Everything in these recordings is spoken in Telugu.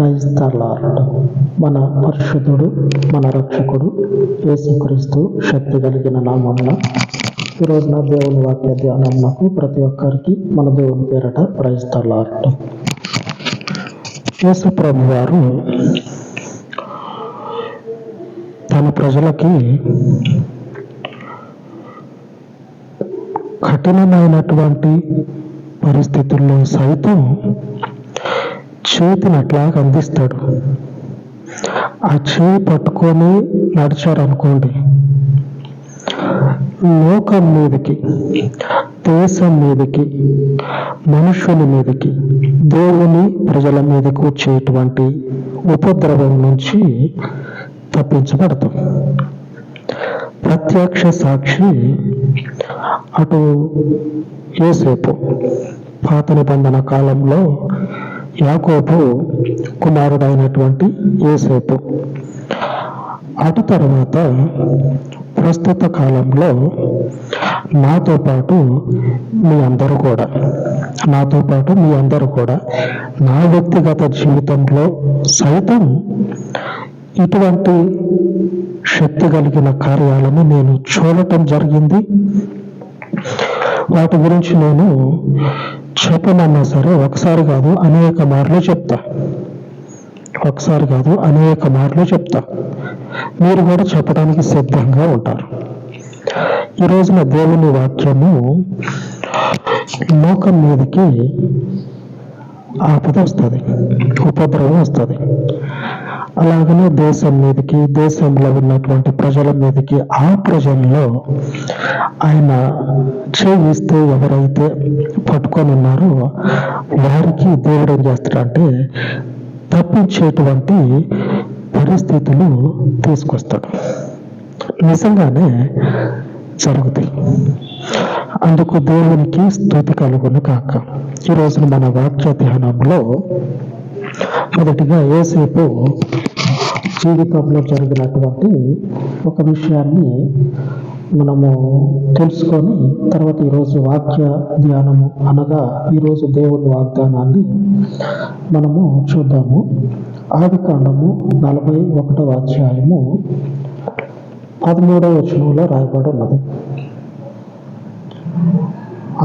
క్రైస్తలార్డ్ మన పరిశుద్ధుడు మన రక్షకుడు యేసుక్రీస్తు శక్తి కలిగిన నామంలో ఈ రోజున దేవుని వాక్య ధ్యానమునకు ప్రతి ఒక్కరికి మన దేవుని పేరట క్రైస్తలార్డ్. యేసు ప్రభు వారు తన ప్రజలకి కఠినమైనటువంటి పరిస్థితుల్లో సైతం చేతిని అట్లా అందిస్తాడు. ఆ చేయి పట్టుకొని నడిచారు అనుకోండి లోకం మీదకి దేశం మీదకి మనుషుల మీదకి దేవుని ప్రజల మీదకి వచ్చేటువంటి ఉపద్రవం నుంచి తప్పించబడతాం. ప్రత్యక్ష సాక్షి అటు ఏసేపు పాత నిబంధన కాలంలో యాకోబు కుమారుడైనటువంటి ఏసేపు అటు తర్వాత ప్రస్తుత కాలంలో నాతో పాటు మీ అందరూ కూడా నాతో పాటు మీ అందరూ కూడా నా వ్యక్తిగత జీవితంలో సైతం ఇటువంటి శక్తి కలిగిన కార్యాలను నేను చూడటం జరిగింది. వాటి గురించి నేను చెప్పనన్నా సరే ఒకసారి కాదు అనేక మార్లు చెప్తా. ఒకసారి కాదు అనేక మార్లు చెప్తా. మీరు కూడా చెప్పడానికి సిద్ధంగా ఉంటారు. ఈ రోజున దేవుని వాక్యము లోకం మీదకి ఆపద వస్తుంది ఉపద్రవం వస్తుంది. అలాగనే దేశం మీదకి దేశంలో ఉన్నటువంటి ప్రజల మీదకి ఆ ప్రజల్లో ఆయన చేయిస్తే ఎవరైతే పట్టుకొని ఉన్నారో వారికి దేవుడు ఏం చేస్తాడంటే తప్పించేటువంటి పరిస్థితులు తీసుకొస్తాడు. నిజంగానే జరుగుతాయి. అందుకు దేవునికి స్థుతి కలుగును కాక ఈ రోజున మన వాక్య ధ్యానంలో మొదటిగా ఏసేపు జీవితంలో జరిగినటువంటి ఒక విషయాన్ని మనము తెలుసుకొని తర్వాత ఈరోజు వాక్య ధ్యానము అనగా ఈరోజు దేవుని వాగ్దానాన్ని మనము చూద్దాము. ఆది కాండము నలభై ఒకటవ అధ్యాయము పదమూడవ వచనంలో రాయబడి ఉన్నది.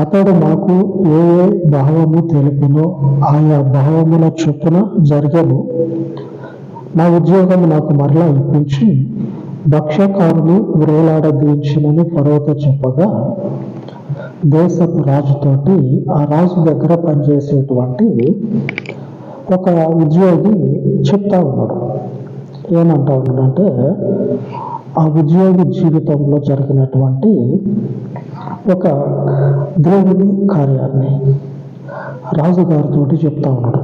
అతడు మాకు ఏ ఏ భావము తెలిపినో ఆయా భావముల చొప్పున జరగను. నా ఉద్యోగం నాకు మరలా ఇప్పించి భక్ష్యకారుని వ్రేలాడదీయించినని ఫరోతో చెప్పగా దేశపు రాజుతోటి ఆ రాజు దగ్గర పనిచేసేటువంటి ఒక ఉద్యోగి చెప్తా ఉన్నాడు. ఏమంటా ఉన్నాడంటే ఆ ఉద్యోగి జీవితంలో జరిగినటువంటి ఒక దేవుని కార్యాన్ని రాజుగారితో చెప్తా ఉన్నాడు.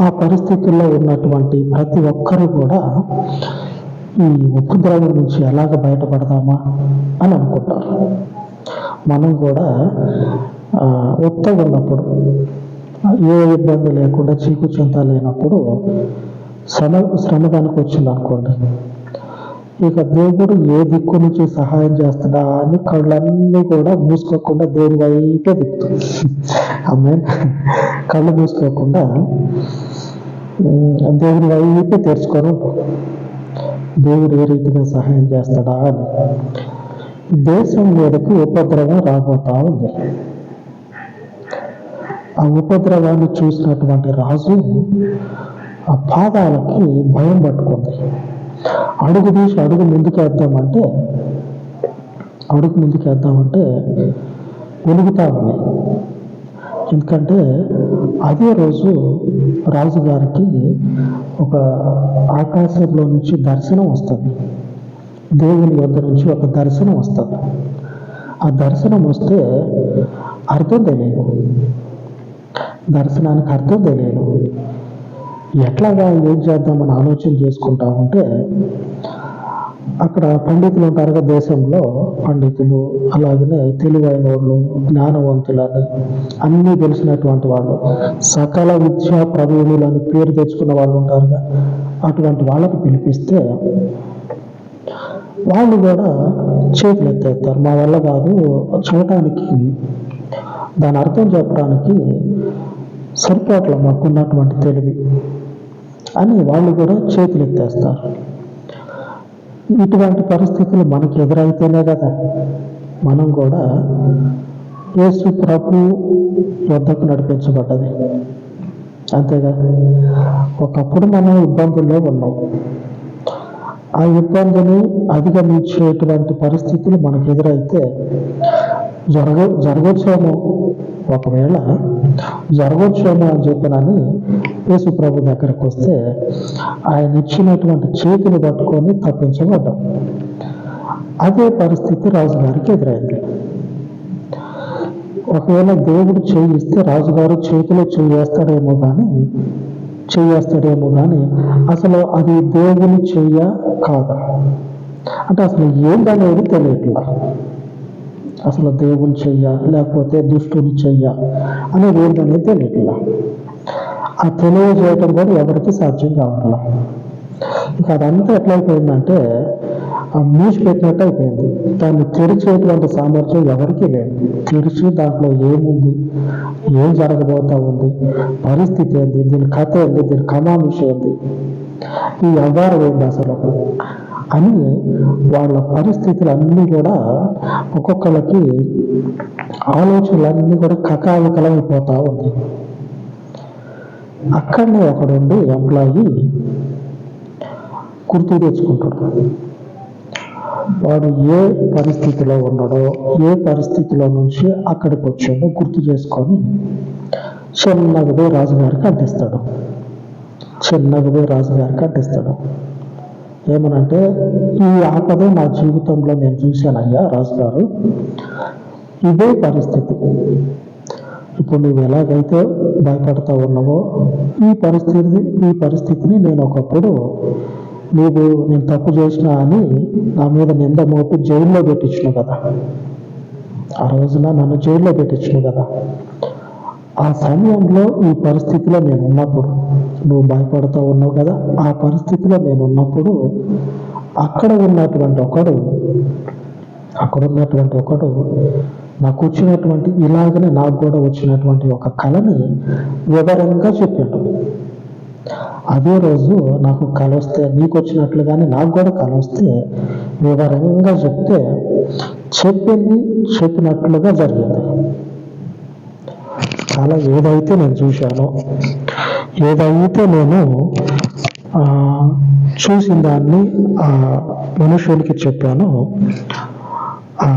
ఆ పరిస్థితుల్లో ఉన్నటువంటి ప్రతి ఒక్కరు కూడా ఈ ఉపద్రవం నుంచి ఎలాగ బయటపడదామా అని అనుకుంటారు. మనం కూడా ఆ, ఉత్తగా ఉన్నప్పుడు ఏ ఇబ్బంది లేకుండా చీకు చింత లేనప్పుడు శ్రమ శ్రమదానికి వచ్చింది అనుకోండి ఇక దేవుడు ఏ దిక్కు నుంచి సహాయం చేస్తున్నా అని కళ్ళన్నీ కూడా మూసుకోకుండా దేవుడి వైపే దిక్కుతుంది ఆమె కళ్ళు మూసుకోకుండా దేవుడి వైపే తెరుచుకొని. దేవుడు ఏ రీతిగా సహాయం చేస్తాడా అని. దేశం మీదకి ఉపద్రవం రాబోతా ఉంది. ఆ ఉపద్రవాన్ని చూసినటువంటి రాజు ఆ పాదాలకి భయం పట్టుకుంది. అడుగు తీసి అడుగు ముందుకేద్దామంటే అడుగు ముందుకేద్దామంటే వెలుగుతా ఉన్నాయి. ఎందుకంటే అదే రోజు రాజుగారికి ఒక ఆకాశంలో నుంచి దర్శనం వస్తుంది. దేవుని వద్ద నుంచి ఒక దర్శనం వస్తుంది. ఆ దర్శనం వస్తే అర్థం తెలియదు. దర్శనానికి అర్థం తెలియదు. ఎట్లాగా ఏం చేద్దామని ఆలోచన చేసుకుంటా ఉంటే అక్కడ పండితులు ఉంటారు కదా దేశంలో పండితులు అలాగనే తెలివైన వాళ్ళు జ్ఞానవంతులని అన్నీ తెలిసినటువంటి వాళ్ళు సకల విద్యా ప్రవీణులని అని పేరు తెచ్చుకున్న వాళ్ళు ఉంటారుగా. అటువంటి వాళ్ళకి పిలిపిస్తే వాళ్ళు కూడా చేతులు ఎత్తేస్తారు. మా వల్ల కాదు చూడటానికి. దాని అర్థం చెప్పడానికి సరిపోట్ల మాకున్నటువంటి తెలివి. అని వాళ్ళు కూడా చేతులు ఎత్తేస్తారు. ఇటువంటి పరిస్థితులు మనకి ఎదురైతేనే కదా. మనం కూడా యేసు ప్రభు వద్దకు నడిపించబడ్డది. అంతేగా? ఒకప్పుడు మనం ఇబ్బందుల్లో ఉన్నాం. ఆ ఇబ్బందిని అధిగమించేటువంటి పరిస్థితులు మనకు ఎదురైతే జరగ జరగచ్చేమో. ఒకవేళ జరగచ్చేమో అని చెప్పినని యేసు ప్రభు దగ్గరకు వస్తే ఆయన ఇచ్చినటువంటి చేతిని పట్టుకొని తప్పించబడ్డాం. అదే పరిస్థితి రాజుగారికి ఎదురైంది. ఒకవేళ దేవుడు చేయిస్తే రాజుగారు చేతిలో చేయేస్తాడేమో కానీ చేయేస్తాడేమో కానీ అసలు అది దేవుని చెయ్య కాదా? అంటే అసలు ఏంటనేది తెలియట్లేదు అసలు దేవుని చెయ్య? లేకపోతే దుష్టుని చెయ్య? అనేది ఏంటనేది తెలియట్లా. ఆ తెలియజేయటం కూడా ఎవరికి సాధ్యం కావట్లా. ఇంకా అదంతా ఎట్లయిపోయిందంటే ఆ మూసి పెట్టినట్టు అయిపోయింది దాన్ని తెరిచేటువంటి సామర్థ్యం ఎవరికీ లేదు. తెరిచి దాంట్లో ఏముంది? ఏం జరగబోతా ఉంది? పరిస్థితి ఏంది? దీని కథ ఏంది? దీని కమామిషి ఏంది? ఈ వ్యవహారం ఏంది అసలు? అని వాళ్ళ పరిస్థితులు అన్నీ కూడా ఒక్కొక్కళ్ళకి ఆలోచనలన్నీ కూడా కకావికలమైపోతా ఉంది అక్కడనే ఒకడుండి ఎంప్లాయీ గుర్తు తెచ్చుకుంటాడు. వాడు ఏ పరిస్థితిలో ఉన్నాడో ఏ పరిస్థితిలో నుంచి అక్కడికి వచ్చాడో గుర్తు చేసుకొని చిన్నగా రాజుగారికి అంటిస్తాడు చిన్నగా రాజుగారికి అంటిస్తాడు ఏమనంటే ఈ ఆపదే నా జీవితంలో నేను చూశానయ్యా రాజుగారు. ఇదే పరిస్థితి. ఇప్పుడు నువ్వు ఎలాగైతే భయపడతా ఉన్నావో ఈ పరిస్థితి ఈ పరిస్థితిని నేను ఒకప్పుడు నీవు నేను తప్పు చేసినా అని నా మీద నింద మోపి జైల్లో పెట్టించిన కదా. ఆ రోజున నన్ను జైల్లో పెట్టించిన కదా. ఆ సమయంలో ఈ పరిస్థితిలో నేను ఉన్నప్పుడు నువ్వు భయపడుతూ ఉన్నావు కదా? ఆ పరిస్థితిలో నేను ఉన్నప్పుడు అక్కడ ఉన్నటువంటి ఒకడు అక్కడ ఉన్నటువంటి ఒకడు నాకు వచ్చినటువంటి ఇలాగనే నాకు కూడా వచ్చినటువంటి ఒక కళని వివరంగా చెప్పాడు. అదే రోజు నాకు కళ వస్తే నీకు వచ్చినట్లుగానే నాకు కూడా కళ వస్తే వివరంగా చెప్తే చెప్పింది చెప్పినట్లుగా జరిగింది. కళ ఏదైతే నేను చూశానో ఏదైతే నేను ఆ, చూసిన దాన్ని ఆ మనుషులకి చెప్పాను ఆ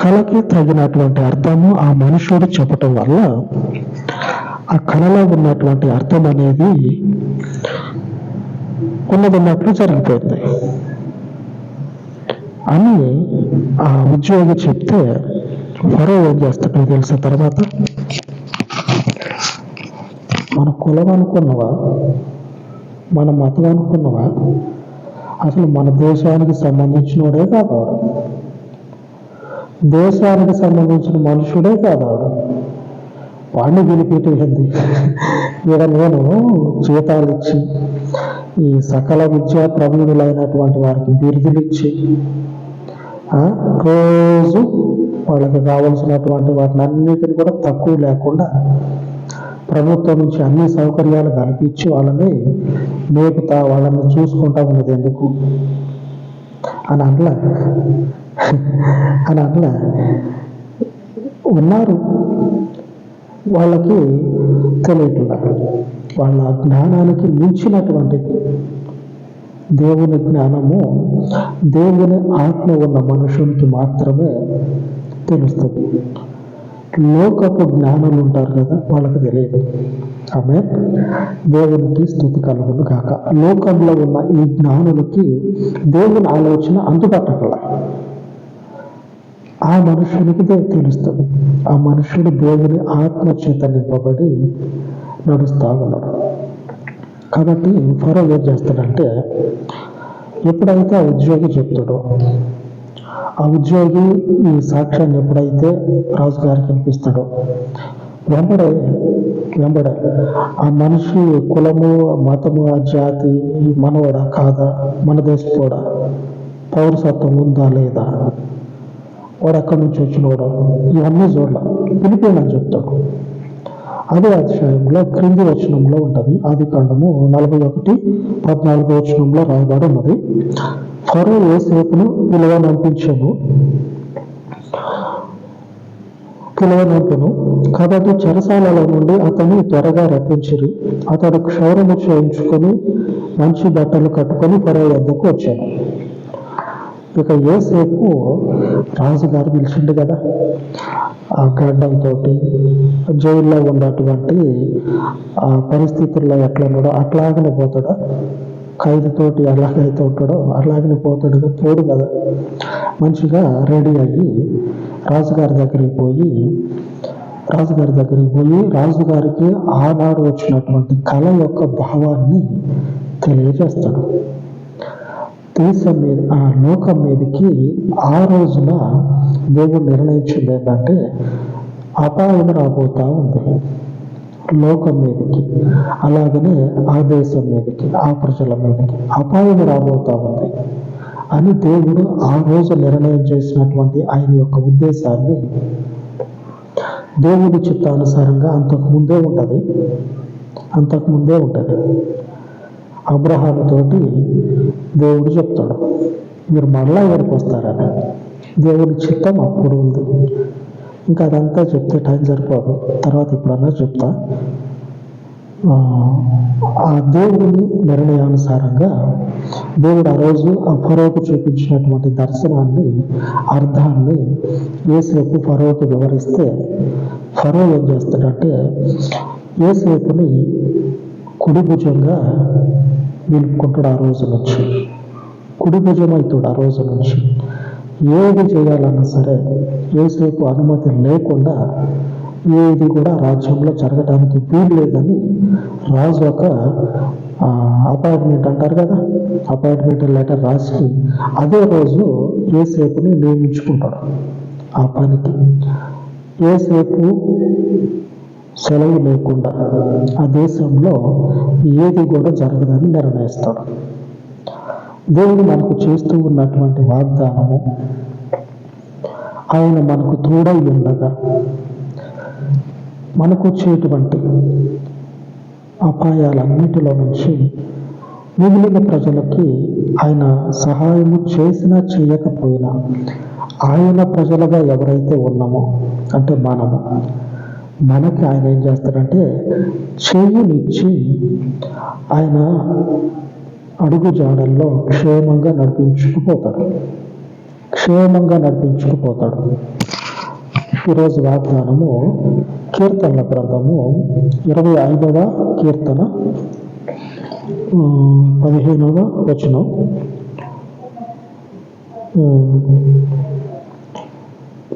కళకి తగినటువంటి అర్థము ఆ మనుషుడు చెప్పటం వల్ల ఆ కళలో ఉన్నటువంటి అర్థం అనేది ఉన్నదన్నట్లు జరిగిపోయింది. అని ఆ ఉద్యోగి చెప్తే ఫరో ఏం చేస్తాడో? తెలిసిన తర్వాత? మన కులం అనుకున్నవా? మన మతం అనుకున్నవా? అసలు మన దేశానికి సంబంధించినోడే కాదు ఆవిడ. దేశానికి సంబంధించిన మనుషుడే కాదు ఆవిడ. వాడిని పిలిపెట్టేసింది ఇక్కడ నేను జీతాలు ఇచ్చి ఈ సకల విద్యా ప్రవీణులైనటువంటి వారికి బిరుదులు ఇచ్చి ఆ, రోజు వాళ్ళకి కావలసినటువంటి వాటిని అన్నిటిని కూడా తక్కువ లేకుండా ప్రభుత్వం నుంచి అన్ని సౌకర్యాలు కల్పించి వాళ్ళని మేపుతా వాళ్ళని చూసుకుంటా ఉన్నది ఎందుకు? అని అనలా. అని అనలా. ఉన్నారు. వాళ్ళకి తెలియకుండా వాళ్ళ జ్ఞానానికి మించినటువంటిది దేవుని జ్ఞానము దేవుని ఆత్మ ఉన్న మనుషునికి మాత్రమే తెలుస్తుంది. లోకపు జ్ఞానులు ఉంటారు కదా వాళ్ళకి తెలియదు. ఆమె దేవునికి స్థుతి కలుగును కాక లోకంలో ఉన్న ఈ జ్ఞానులకి దేవుని ఆలోచన అందుబాటుకల ఆ మనుషునికి తెలుస్తుంది. ఆ మనుషుడు దేవుని ఆత్మ చేత నింపబడి నడుస్తా ఉన్నాడు. కాబట్టి ఫరో ఏం చేస్తాడంటే ఎప్పుడైతే ఆ ఉద్యోగి చెప్తాడో ఆ ఉద్యోగి ఈ సాక్ష్యాన్ని ఎప్పుడైతే రాజుగారికి వినిపిస్తాడో వెంబడే వెంబడే ఆ మనిషి కులము మతము ఆ జాతి మనవడా కాదా? మన దేశపోడా? పౌరసత్వం ఉందా లేదా? వాడు ఎక్కడి నుంచి వచ్చినవాడు ఇవన్నీ చూడాల. పిలిపోయినని చెప్తాడు. అదే అధ్యాయంలో క్రింది వచనంలో ఉంటుంది. ఆది కాండము నలభై ఒకటి పద్నాలుగు వచనంలో రాయబడి ఉన్నది. త్వరలో ఏసేపును పిలవనంపించము? పిలువనంపెను. కాబట్టి చెరసాలలో నుండి అతన్ని త్వరగా రప్పించిరి. అతడు క్షౌరము చేయించుకొని మంచి బట్టలు కట్టుకొని ఫరో వద్దకు వచ్చాను ఇక ఏసేపు రాజుగారు పిలిచిండు కదా ఆ గడ్డంతో జైల్లో ఉన్నటువంటి ఆ పరిస్థితుల్లో ఎట్లా ఉన్నాడో అట్లాగనే పోతాడా? ఖైదుతోటి ఎలాగైతే ఉంటాడో అలాగనే పోతాడుగా పోడు కదా. మంచిగా రెడీ అయ్యి రాజుగారి దగ్గరికి పోయి రాజుగారి దగ్గరికి పోయి రాజుగారికి ఆనాడు వచ్చినటువంటి కళ యొక్క భావాన్ని తెలియజేస్తాడు. దేశం మీద ఆ లోకం మీదకి ఆ రోజున దేవుడు నిర్ణయించింది ఏంటంటే అపాయం రాబోతా ఉంది. లోకం మీదకి అలాగనే ఆ దేశం మీదకి ఆ ప్రజల మీదకి అపాయం రాబోతా ఉంది. అని దేవుడు ఆ రోజు నిర్ణయం చేసినటువంటి ఆయన యొక్క ఉద్దేశాన్ని దేవుడి చిత్తానుసారంగా అంతకు ముందే ఉంటుంది. అంతకు ముందే ఉంటుంది. అబ్రహాం తోటి దేవుడు చెప్తాడు మీరు మళ్ళా ఇక్కడికి వస్తారని. దేవుడి చిత్తం అప్పుడు ఉంది. ఇంకా అదంతా చెప్తే టైం సరిపోదు. తర్వాత ఇప్పుడన్నా చెప్తా. ఆ, ఆ దేవుని నిర్ణయానుసారంగా దేవుడు ఆ రోజు ఆ ఫరోకు చూపించినటువంటి దర్శనాన్ని అర్థాన్ని ఏసేపు ఫరోకు వివరిస్తే ఫరో ఏం చేస్తాడంటే ఏసేపుని కుడి భుజంగా నిలుపుకుంటాడు ఆ రోజు నుంచి. కుడి ఆ రోజు నుంచి. ఏది చేయాలన్నా సరే ఏసేపు అనుమతి లేకుండా ఏది కూడా రాజ్యంలో జరగడానికి వీలు లేదని రాజు ఒక అపాయింట్మెంట్ అంటారు కదా? అపాయింట్మెంట్ లెటర్ రాసి అదే రోజు ఏసేపుని నియమించుకుంటాడు ఆ పనికి. ఏసేపు సెలవు లేకుండా ఆ దేశంలో ఏది కూడా జరగదని నిర్ణయిస్తాడు. దేవుడు మనకు చేస్తూ ఉన్నటువంటి వాగ్దానము ఆయన మనకు తోడై ఉండగా మనకు వచ్చేటువంటి అపాయాలన్నిటిలో నుంచి మిగిలిన ప్రజలకి ఆయన సహాయము చేసినా చేయకపోయినా ఆయన ప్రజలుగా ఎవరైతే ఉన్నామో అంటే మనము మనకి ఆయన ఏం చేస్తాడంటే చెయ్యినిచ్చి ఆయన అడుగు జాడల్లో క్షేమంగా నడిపించుకుపోతాడు. క్షేమంగా నడిపించుకుపోతాడు. ఈరోజు వాగ్దానము కీర్తనల గ్రంథము ఇరవై ఐదవ కీర్తన పదిహేనవ వచనం.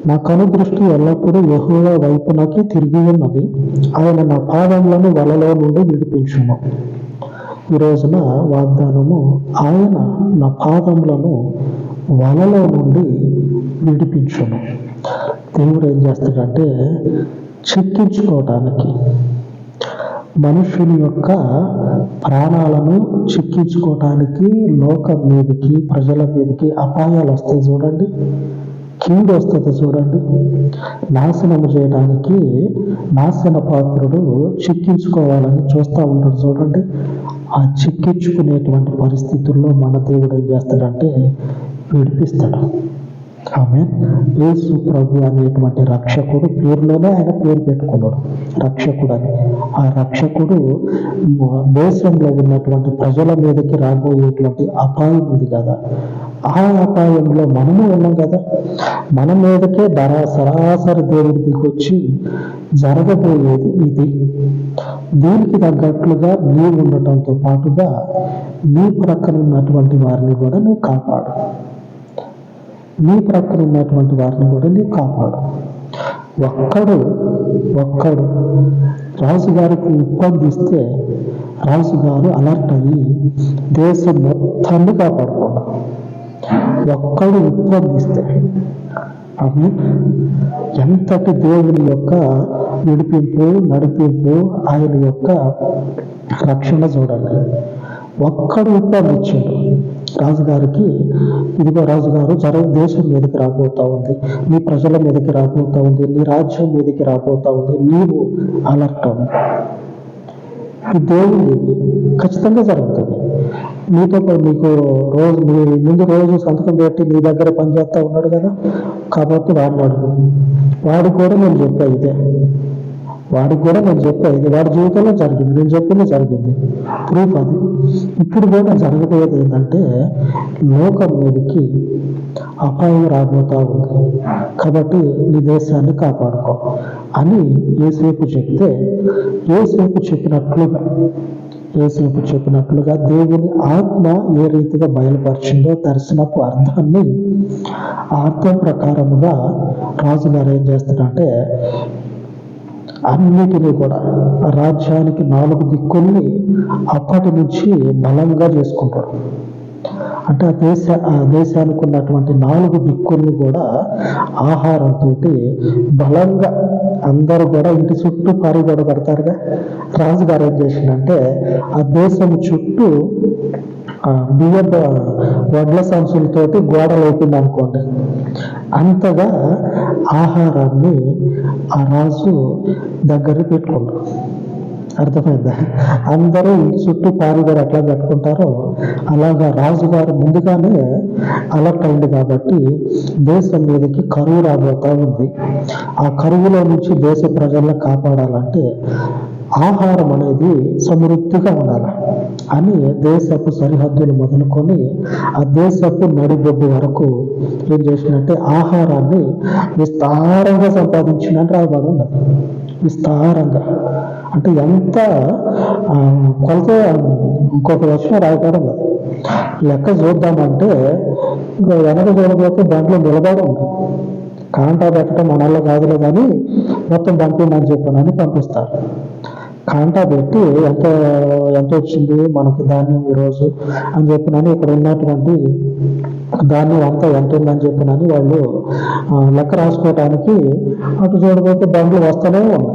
నా కనుదృష్టి ఎల్లప్పుడూ యెహోవా వైపునకి తిరిగి ఉన్నది. ఆయన నా పాదములను వలలో నుండి విడిపించును. ఈ రోజున వాగ్దానము ఆయన నా పాదములను వలలో నుండి విడిపించును. దేవుడు ఏం చేస్తాడంటే చిక్కించుకోవటానికి మనుషుని యొక్క ప్రాణాలను చిక్కించుకోవటానికి లోకం మీదకి ప్రజల మీదకి అపాయాలు వస్తాయి చూడండి. కీడు వస్తుంది చూడండి. నాశనం చేయడానికి నాశన పాత్రుడు చిక్కించుకోవాలని చూస్తూ ఉంటాడు చూడండి. ఆ చిక్కించుకునేటువంటి పరిస్థితుల్లో మన దేవుడు ఏం చేస్తాడంటే విడిపిస్తాడు. ఆమె యేసు ప్రభు అనేటువంటి రక్షకుడు పేరులోనే ఆయన పేరు పెట్టుకున్నాడు. రక్షకుడు అని ఆ రక్షకుడు దేశంలో ఉన్నటువంటి ప్రజల మీదకి రాబోయేటువంటి అపాయం ఉంది కదా. ఆ అపాయంలో మనము ఉన్నాం కదా. మన మీదకే ధర సరాసరి దేవుడి దిగొచ్చి జరగబోయేది ఇది. దీనికి తగ్గట్లుగా నీవు ఉండటంతో పాటుగా నీ ప్రక్కన ఉన్నటువంటి వారిని కూడా నువ్వు కాపాడు. నీ ప్రక్కన ఉన్నటువంటి వారిని కూడా నీవు కాపాడు. ఒక్కడు ఒక్కడు రాజుగారికి ఉప్పందిస్తే రాజుగారు అలర్ట్ అయ్యి దేశం మొత్తాన్ని కాపాడుకున్నాడు ఒక్కడు ఉప్పందిస్తే అవి ఎంతటి దేవుని యొక్క విడిపింపు నడిపింపు ఆయన యొక్క రక్షణ చూడాలి ఒక్కడు ఉప్పందించాడు రాజుగారికి ఇదిగో రాజుగారు జర దేశం మీదకి రాబోతా ఉంది. నీ ప్రజల మీదకి రాబోతా ఉంది. నీ రాజ్యం మీదకి రాబోతా ఉంది. నీవు అలర్ట్ అవ్వు. ఈ దేవుడి ఖచ్చితంగా జరుగుతుంది. మీతో పాటు మీకు రోజు మీ ముందు రోజు సంతకం పెట్టి మీ దగ్గర పనిచేస్తా ఉన్నాడు కదా కాబట్టి వాడిని అడుగు వాడు కూడా నేను చెప్పా ఇదే. వాడికి కూడా నేను చెప్పా ఇది. వాడి జీవితంలో జరిగింది. నేను చెప్పింది జరిగింది. ప్రూఫ్ అది. ఇప్పుడు కూడా జరగబోయేది ఏంటంటే లోకం మీదకి అపాయం రాబోతా ఉంది. కాబట్టి నీ దేశాన్ని కాపాడుకో అని ఏసేపు చెప్తే ఏసేపు చెప్పినట్లుగా ఏసేపు చెప్పినట్లుగా దేవుని ఆత్మ ఏ రీతిగా బయలుపరిచిందో దర్శనపు అర్థాన్ని ఆ అర్థం ప్రకారముగా రాజుగారు ఏం చేస్తాడంటే అన్నిటినీ కూడా రాజ్యానికి నాలుగు దిక్కుల్ని అప్పటి నుంచి బలంగా చేసుకుంటాడు అంటే ఆ దేశ ఆ దేశానికి ఉన్నటువంటి నాలుగు దిక్కుల్ని కూడా ఆహారంతో బలంగా అందరూ కూడా ఇంటి చుట్టూ పారిగోడ పడతారుగా రాజుగారు ఏం చేసిందంటే ఆ దేశం చుట్టూ ఆ వడ్ల సంచులతోటి గోడలు అయిపోయింది అనుకోండి. అంతగా ఆహారాన్ని ఆ రాజు దగ్గర పెట్టుకుంటారు అర్థమైందా? అందరూ ఇంటి చుట్టూ పారిగారు ఎట్లా పెట్టుకుంటారో అలాగా రాజుగారు ముందుగానే అలర్ట్ అయింది కాబట్టి దేశం మీదకి కరువు రాబోతా ఉంది. ఆ కరువులో నుంచి దేశ ప్రజలను కాపాడాలంటే ఆహారం అనేది సమృద్ధిగా ఉండాలి అని దేశపు సరిహద్దులు మొదలుకొని ఆ దేశపు నడిబొడ్డు వరకు ఏం చేసినట్టే ఆహారాన్ని విస్తారంగా సంపాదించినట్టు రాయబడి ఉన్నది విస్తారంగా. అంటే ఎంత కొలత ఇంకొక వర్షం రాయబడి లెక్క చూద్దామంటే వెనక చూడబోతే దాంట్లో నిలబడి ఉంది. కాంటా పెట్టడం మనల్లో కాదులే కానీ మొత్తం పంపిందని చెప్పానని పంపిస్తారు. కాంటా పెట్టి ఎంత ఎంత వచ్చింది మనకి ధాన్యం ఈరోజు అని చెప్పినని ఇక్కడ ఉన్నటువంటి ధాన్యం అంతా ఎంత ఉందని చెప్పినని వాళ్ళు లెక్క రాసుకోవటానికి అటు చూడబోతే బండ్లు వస్తూనే ఉన్నాయి.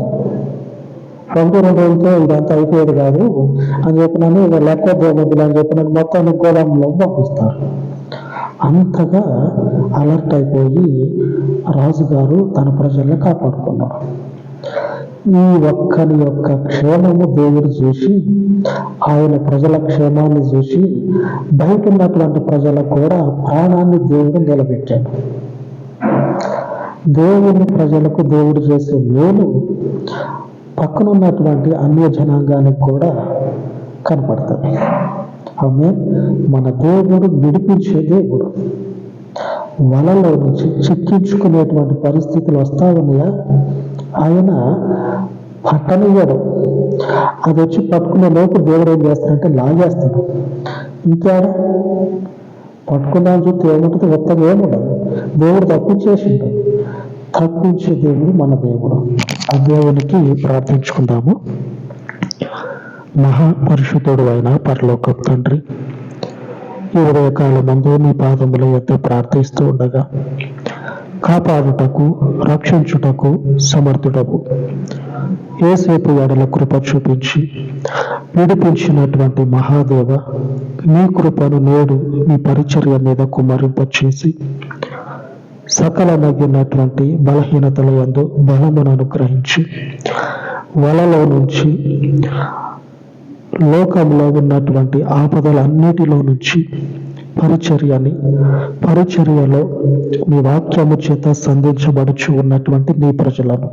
రెండు రెండు రోజులతో ఇదంతా అయిపోయేది కాదు. అని చెప్పినాను ఇక లెక్క వద్దు అని చెప్పిన మొత్తాన్ని గోదాంలో పంపిస్తారు. అంతగా అలర్ట్ అయిపోయి రాజుగారు తన ప్రజల్ని కాపాడుకున్నారు. ఈ ఒక్కని యొక్క క్షేమము దేవుడు చూసి ఆయన ప్రజల క్షేమాన్ని చూసి బయట ఉన్నటువంటి ప్రజలకు కూడా ప్రాణాన్ని దేవుడు నిలబెట్టాడు. దేవుని ప్రజలకు దేవుడు చేసే మేలు పక్కన ఉన్నటువంటి అన్య జనాంగానికి కూడా కనపడుతుంది ఆమె మన దేవుడు విడిపించే దేవుడు. వలలో నుంచి చిక్కించుకునేటువంటి పరిస్థితులు వస్తా ఉన్నాయా ఆయన పట్టనివ్వడు. అది వచ్చి పట్టుకునే లోపు దేవుడు ఏం చేస్తాడంటే లాగేస్తాడు. ఇంకా పట్టుకున్నాను చూస్తే ఏముంటుంది? కొత్తగా ఏముండదు. దేవుడు తప్పించేసిండు. తప్పించే దేవుడు మన దేవుడు. ఆ దేవునికి ప్రార్థించుకుందాము. మహాపరిశుద్ధుడు అయిన పరలోకం తండ్రి ఈ ఉదయకాల ముందు నీ పాదముల యొద్ద ప్రార్థిస్తూ ఉండగా కాపాడుటకు రక్షించుటకు సమర్థుడవు. ఏసేపు ఎడల కృప చూపించి విడిపించినటువంటి మహాదేవ నీ కృపను నేడు నీ పరిచర్య మీద కుమరింపచేసి చేసి నగినటువంటి బలహీనతల యందు బలమును అనుగ్రహించి వలలో నుంచి లోకంలో ఉన్నటువంటి ఆపదలన్నిటిలో నుంచి పరిచర్యని పరిచర్యలో మీ వాక్యము చేత సంధించబడుచు ఉన్నటువంటి నీ ప్రజలను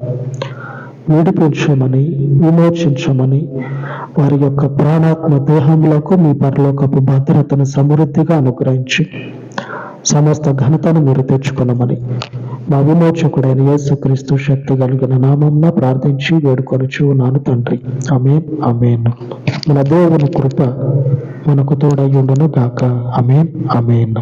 విడిపించమని విమోచించమని వారి యొక్క ప్రాణాత్మ దేహములకు మీ పరలోకపు భద్రతను సమృద్ధిగా అనుగ్రహించి సమస్త ఘనతను మీరు తెచ్చుకునమని. మా విమోచకుడైన యేసుక్రీస్తు శక్తి కలిగిన నామంన ప్రార్థించి వేడుకొనుచు నాను తండ్రి. అమేన్ అమేన్ మన దేవుని కృప మనకు తోడయ్యుండును గాక. అమేన్ అమేన్